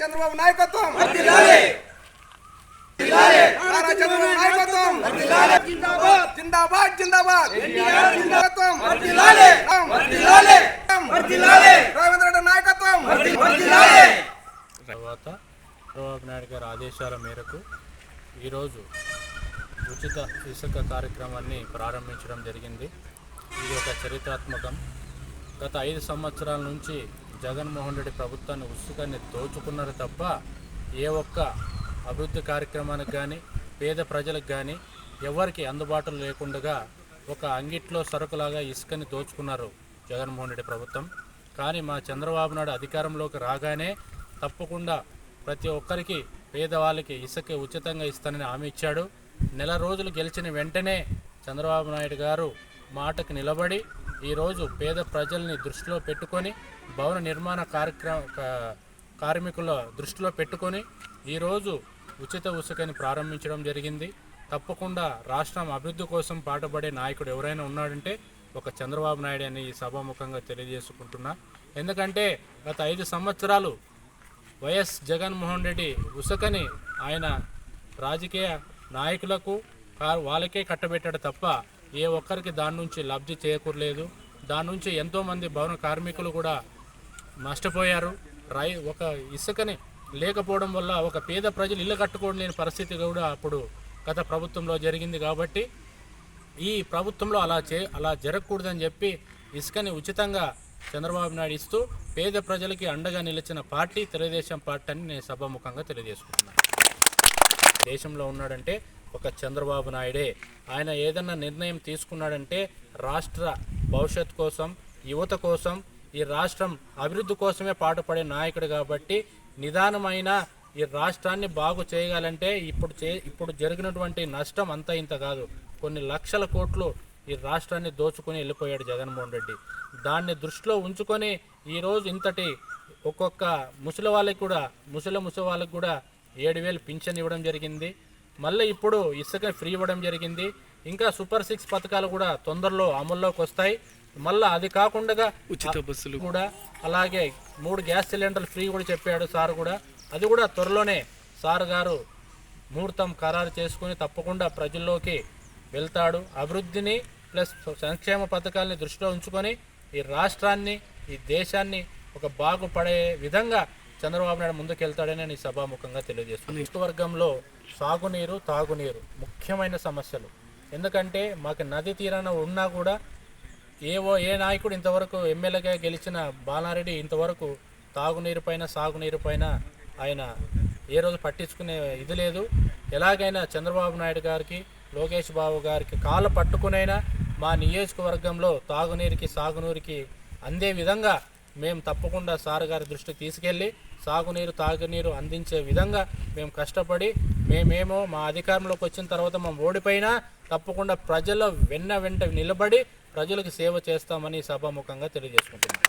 చంద్రబాబు నాయకత్వం. చంద్రబాబు నాయకత్వం. జిందాబాద్. జిందాబాద్. నాయకత్వం. రేవంత్ రెడ్డి నాయకత్వం. తర్వాత చంద్రబాబు నాయుడు గారి ఆదేశాల మేరకు ఈరోజు ఉచిత ఇసుక కార్యక్రమాన్ని ప్రారంభించడం జరిగింది. ఇది ఒక చరిత్రాత్మకం. గత ఐదు సంవత్సరాల నుంచి జగన్మోహన్ రెడ్డి ప్రభుత్వాన్ని ఉత్సుకాన్ని దోచుకున్నారు తప్ప ఏ ఒక్క అభివృద్ధి కార్యక్రమానికి కానీ పేద ప్రజలకు కానీ ఎవరికి అందుబాటులో లేకుండా ఒక అంగిట్లో సరుకులాగా ఇసుకని దోచుకున్నారు జగన్మోహన్ రెడ్డి ప్రభుత్వం. కానీ మా చంద్రబాబు నాయుడు అధికారంలోకి రాగానే తప్పకుండా ప్రతి ఒక్కరికి పేదవాళ్ళకి ఇసుక ఉచితంగా ఇస్తానని హామీ ఇచ్చాడు. నెల రోజులు గెలిచిన వెంటనే చంద్రబాబు నాయుడు గారు మాటకు నిలబడి ఈరోజు పేద ప్రజల్ని దృష్టిలో పెట్టుకొని భవన నిర్మాణ కార్యక్రమ కార్మికుల దృష్టిలో పెట్టుకొని ఈరోజు ఉచిత ఉసుకని ప్రారంభించడం జరిగింది. తప్పకుండా రాష్ట్రం అభివృద్ధి కోసం పాటుపడే నాయకుడు ఎవరైనా ఉన్నాడంటే ఒక చంద్రబాబు నాయుడు అని ఈ సభాముఖంగా తెలియజేసుకుంటున్నా. ఎందుకంటే గత ఐదు సంవత్సరాలు వైఎస్ జగన్మోహన్ రెడ్డి ఉసుకని ఆయన రాజకీయ నాయకులకు వాళ్ళకే కట్టబెట్టాడు తప్ప ఏ ఒక్కరికి దాని నుంచి లబ్ధి చేకూరలేదు. దాని నుంచి ఎంతోమంది భవన కార్మికులు కూడా నష్టపోయారు. రై ఒక ఇసుకని లేకపోవడం వల్ల ఒక పేద ప్రజలు ఇల్లు కట్టుకోలేని పరిస్థితి కూడా అప్పుడు గత ప్రభుత్వంలో జరిగింది కాబట్టి ఈ ప్రభుత్వంలో అలా చే అలా జరగకూడదని చెప్పి ఇసుకని ఉచితంగా చంద్రబాబు నాయుడు ఇస్తూ పేద ప్రజలకి అండగా నిలిచిన పార్టీ తెలుగుదేశం పార్టీ అని నేను సభాముఖంగా తెలియజేసుకుంటున్నాను. దేశంలో ఉన్నాడంటే ఒక చంద్రబాబు నాయుడే. ఆయన ఏదన్నా నిర్ణయం తీసుకున్నాడంటే రాష్ట్ర భవిష్యత్ కోసం యువత కోసం ఈ రాష్ట్రం అభివృద్ధి కోసమే పాటుపడే నాయకుడు కాబట్టి నిదానమైన ఈ రాష్ట్రాన్ని బాగు చేయాలంటే ఇప్పుడు చే ఇప్పుడు జరిగినటువంటి నష్టం అంతా ఇంత కాదు. కొన్ని లక్షల కోట్లు ఈ రాష్ట్రాన్ని దోచుకుని వెళ్ళిపోయాడు జగన్మోహన్ రెడ్డి. దాన్ని దృష్టిలో ఉంచుకొని ఈరోజు ఇంతటి ఒక్కొక్క ముసలి వాళ్ళకి కూడా ముసలి ముసలి వాళ్ళకి కూడా ఏడు వేలు పింఛన్ ఇవ్వడం జరిగింది. మళ్ళీ ఇప్పుడు ఇసుక ఫ్రీ ఇవ్వడం జరిగింది. ఇంకా సూపర్ సిక్స్ పథకాలు కూడా తొందరలో అమల్లోకి వస్తాయి. మళ్ళీ అది కాకుండా ఉచిత బస్సులు. కూడా అలాగే మూడు గ్యాస్ సిలిండర్లు ఫ్రీ కూడా చెప్పాడు సార్ కూడా. అది కూడా త్వరలోనే సార్ గారు ముహూర్తం ఖరారు చేసుకుని తప్పకుండా ప్రజల్లోకి వెళ్తాడు. అభివృద్ధిని ప్లస్ సంక్షేమ పథకాలని దృష్టిలో ఉంచుకొని ఈ రాష్ట్రాన్ని ఈ దేశాన్ని ఒక బాగుపడే విధంగా చంద్రబాబు నాయుడు ముందుకు వెళ్తాడని నేను ఈ సభాముఖంగా తెలియజేస్తున్నాను. నియోజకవర్గంలో సాగునీరు తాగునీరు ముఖ్యమైన సమస్యలు. ఎందుకంటే మాకు నది తీరాన ఉన్నా కూడా ఏవో ఏ నాయకుడు ఇంతవరకు ఎమ్మెల్యేగా గెలిచిన బాలారెడ్డి ఇంతవరకు తాగునీరు పైన సాగునీరు పైన ఆయన ఏ రోజు పట్టించుకునే ఇది లేదు. ఎలాగైనా చంద్రబాబు నాయుడు గారికి లోకేష్ బాబు గారికి కాళ్ళు పట్టుకునైనా మా నియోజకవర్గంలో తాగునీరుకి సాగునీరుకి అందే విధంగా మేము తప్పకుండా సార్ గారి దృష్టికి తీసుకెళ్ళి సాగునీరు తాగునీరు అందించే విధంగా మేము కష్టపడి మేమేమో మా అధికారంలోకి వచ్చిన తర్వాత మేము ఓడిపోయినా తప్పకుండా ప్రజల వెన్న వెంట నిలబడి ప్రజలకు సేవ చేస్తామని సభాముఖంగా తెలియజేసుకుంటున్నాం.